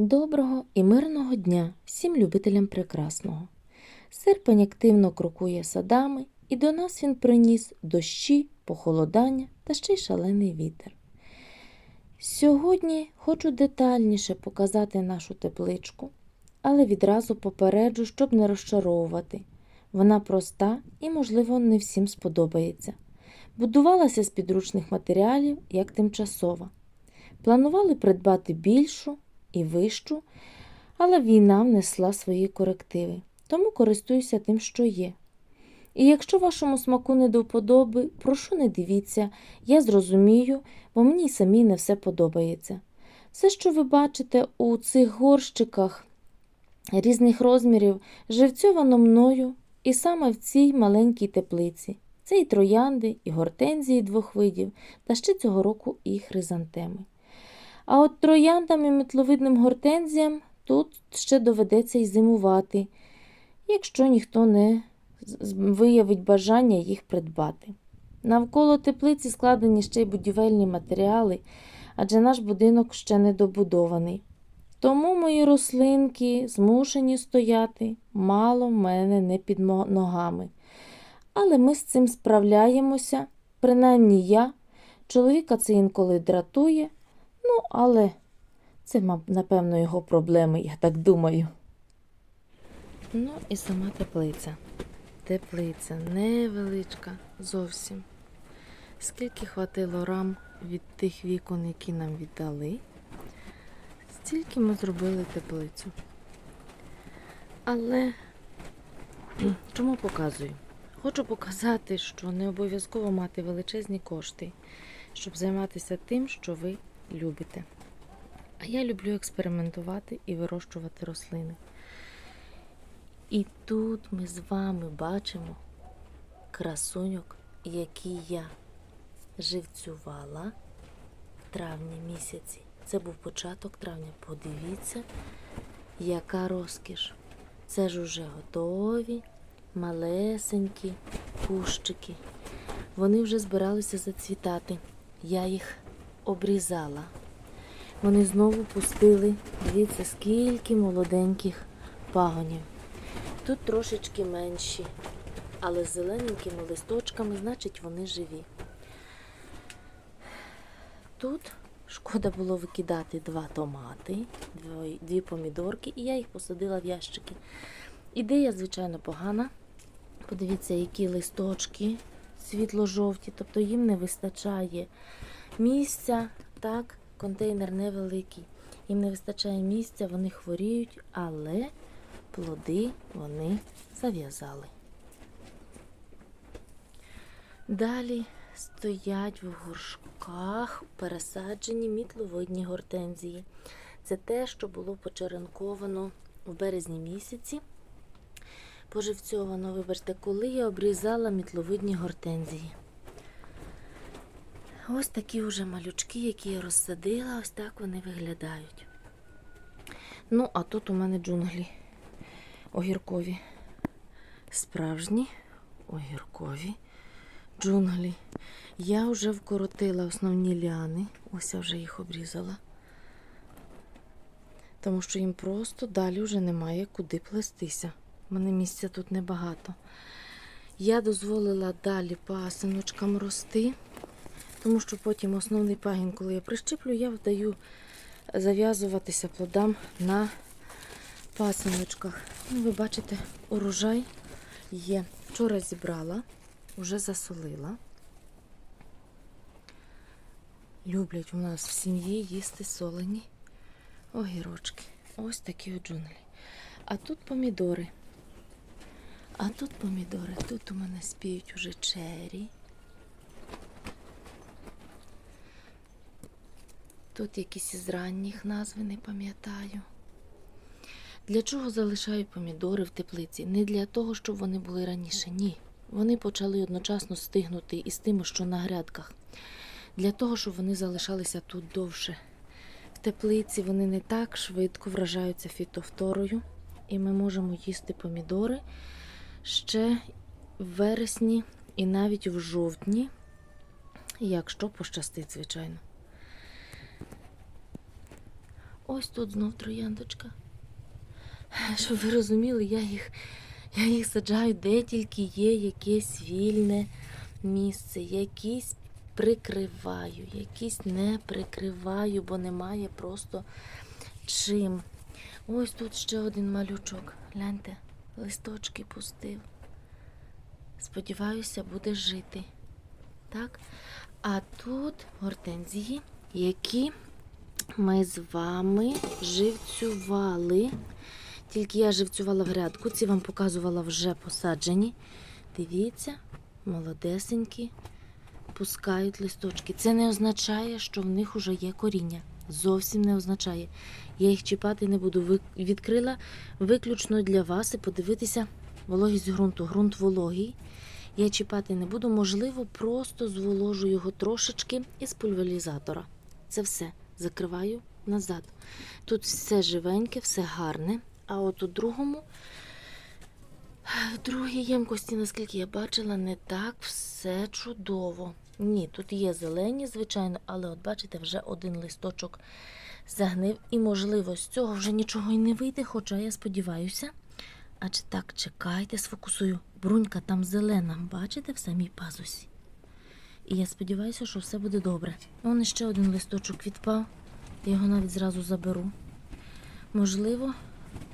Доброго і мирного дня всім любителям прекрасного. Серпень активно крокує садами, і до нас він приніс дощі, похолодання та ще й шалений вітер. Сьогодні хочу детальніше показати нашу тепличку, але відразу попереджу, щоб не розчаровувати. Вона проста і, можливо, не всім сподобається. Будувалася з підручних матеріалів як тимчасова. Планували придбати більшу і вищу, але війна внесла свої корективи, тому користуюся тим, що є. І якщо вашому смаку не до вподоби, прошу не дивіться, я зрозумію, бо мені й самій не все подобається. Все, що ви бачите у цих горщиках різних розмірів, живцьовано мною і саме в цій маленькій теплиці. Це і троянди, і гортензії двох видів, та ще цього року і хризантеми. А от трояндам і метловидним гортензіям тут ще доведеться й зимувати, якщо ніхто не виявить бажання їх придбати. Навколо теплиці складені ще й будівельні матеріали, адже наш будинок ще не добудований. Тому мої рослинки змушені стояти мало в мене не під ногами. Але ми з цим справляємося, принаймні я. Чоловіка це інколи дратує, ну, але це, напевно, його проблеми, я так думаю. Ну і сама теплиця. Теплиця невеличка зовсім. Скільки хватило рам від тих вікон, які нам віддали, стільки ми зробили теплицю. Але чому показую? Хочу показати, що не обов'язково мати величезні кошти, щоб займатися тим, що ви любите. А я люблю експериментувати і вирощувати рослини. І тут ми з вами бачимо красуньок, які я живцювала в травні місяці. Це був початок травня. Подивіться, яка розкіш. Це ж уже готові, малесенькі кущики. Вони вже збиралися зацвітати. Я їх обрізала. Вони знову пустили, дивіться, скільки молоденьких пагонів. Тут трошечки менші, але з зелененькими листочками, значить, вони живі. Тут шкода було викидати два томати, дві, помідорки, і я їх посадила в ящики. Ідея, звичайно, погана. Подивіться, які листочки світло-жовті, тобто їм не вистачає місця, так, контейнер невеликий. Їм не вистачає місця, вони хворіють, але плоди вони зав'язали. Далі стоять в горшках пересаджені мітловидні гортензії. Це те, що було почеренковано в березні місяці. Поживцьовано, вибачте, коли я обрізала мітловидні гортензії. Ось такі вже малючки, які я розсадила, ось так вони виглядають. Ну, а тут у мене джунглі огіркові. Справжні огіркові джунглі. Я вже вкоротила основні ліани. Ось я вже їх обрізала. Тому що їм просто далі вже немає куди плестися. У мене місця тут небагато. Я дозволила далі пасиночкам рости, тому що потім основний пагін, коли я прищеплю, я вдаю зав'язуватися плодам на пасиночках. Ну, ви бачите, урожай є. Вчора зібрала, вже засолила. Люблять у нас в сім'ї їсти солені огірочки. Ось такі от джунглі. А тут помідори. А тут помідори. Тут у мене спіють уже чері. Тут якісь із ранніх назви не пам'ятаю. Для чого залишаю помідори в теплиці? Не для того, щоб вони були раніше. Ні. Вони почали одночасно стигнути із тими, що на грядках. Для того, щоб вони залишалися тут довше. В теплиці вони не так швидко вражаються фітофторою, і ми можемо їсти помідори ще в вересні і навіть в жовтні, якщо пощастить, звичайно. Ось тут знов трояндочка. Щоб ви розуміли, я їх, я їх саджаю, де тільки є якесь вільне місце, якісь прикриваю, якісь не прикриваю, бо немає просто чим. Ось тут ще один малючок. Гляньте, листочки пустив. Сподіваюся, буде жити. Так? А тут гортензії, які ми з вами живцювали. Тільки я живцювала в грядку, ці вам показувала вже посаджені. Дивіться, молодесенькі, пускають листочки. Це не означає, що в них вже є коріння. Зовсім не означає. Я їх чіпати не буду. Відкрила виключно для вас і подивитися вологість ґрунту. Ґрунт вологий. Я чіпати не буду, можливо, просто зволожу його трошечки із пульверізатора. Це все. Закриваю назад. Тут все живеньке, все гарне. А от у другому, в другій ємкості, наскільки я бачила, не так все чудово. Ні, тут є зелені, звичайно, але от бачите, вже один листочок загнив. І, можливо, з цього вже нічого й не вийде, хоча я сподіваюся. А чи так, чекайте, сфокусую. Брунька там зелена, бачите, в самій пазусі. І я сподіваюся, що все буде добре. Вон ще один листочок відпав. Я його навіть зразу заберу. Можливо,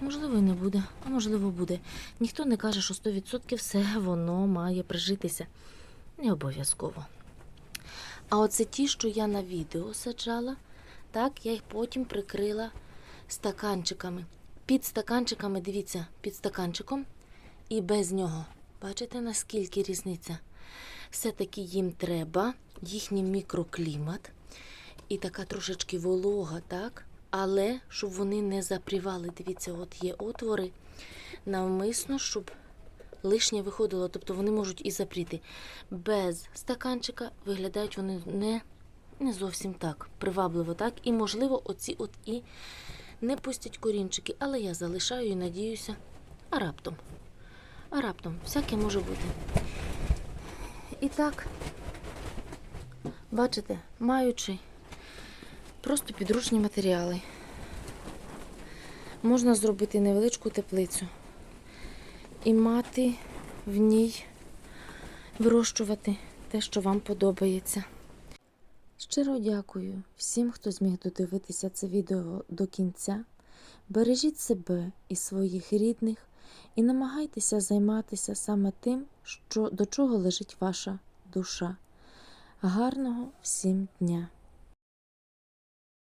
можливо, і не буде, а можливо, буде. Ніхто не каже, що 100% все воно має прижитися. Не обов'язково. А оце ті, що я на відео саджала, так, я їх потім прикрила стаканчиками. Під стаканчиками, дивіться, під стаканчиком і без нього. Бачите, наскільки різниця? Все-таки їм треба їхній мікроклімат і така трошечки волога, так? Але щоб вони не запрівали. Дивіться, от є отвори навмисно, щоб лишнє виходило. Тобто вони можуть і запріти. Без стаканчика виглядають вони не, не зовсім так привабливо, так? І, можливо, оці от і не пустять корінчики, але я залишаю і надіюся, а раптом. А раптом, всяке може бути. І так, бачите, маючи просто підручні матеріали, можна зробити невеличку теплицю і мати в ній вирощувати те, що вам подобається. Щиро дякую всім, хто зміг додивитися це відео до кінця. Бережіть себе і своїх рідних і намагайтеся займатися саме тим, що, до чого лежить ваша душа. Гарного всім дня!